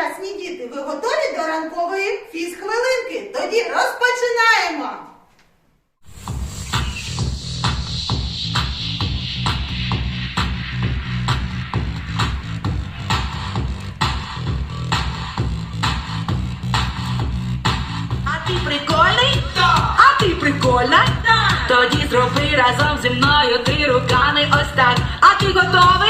сучасні діти, ви готові до ранкової фіз хвилинки? Тоді розпочинаємо! А ти прикольний? Так! А ти прикольна? Так! Тоді зроби разом зі мною три руками ось так. А ти готовий?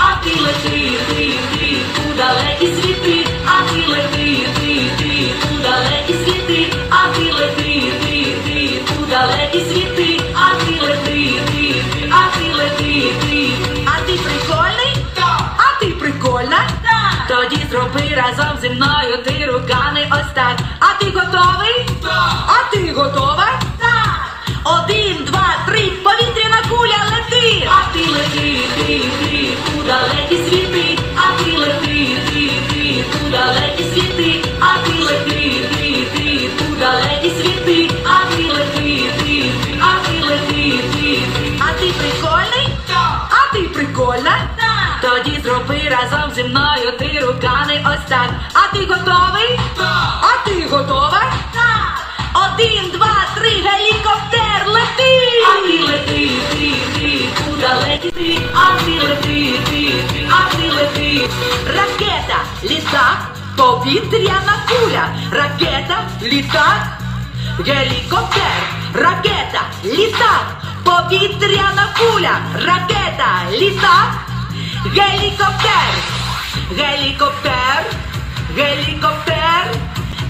А ти лети, ти, ти, у далекі світи, а ти лети, ти, ти, у далекі світи, а ти лети, ти, ти, у далекі світи, а ти лети, ти, ти, а ти лети, ти. А ти прикольний? Так. А ти прикольна? Так. Тоді зроби разом зі мною ти руками ось так. А ти готовий? Так. Тоді разом зі мною ти руками ось так. А ти готовий? Так. А ти готова? Так. Один, два, три, гелікоптер, лети! А ти лети, ти, ти, у далекі ти, а ти лети, ти, ти, а ти лети. Ракета, літак, повітряна куля. Ракета, літак, гелікоптер. Ракета, літак, повітряна куля. Ракета, літак, гелікоптер. Гелікоптер, гелікоптер,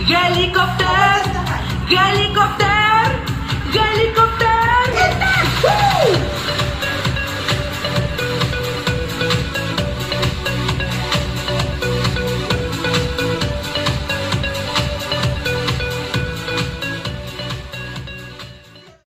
гелікоптер, гелікоптер,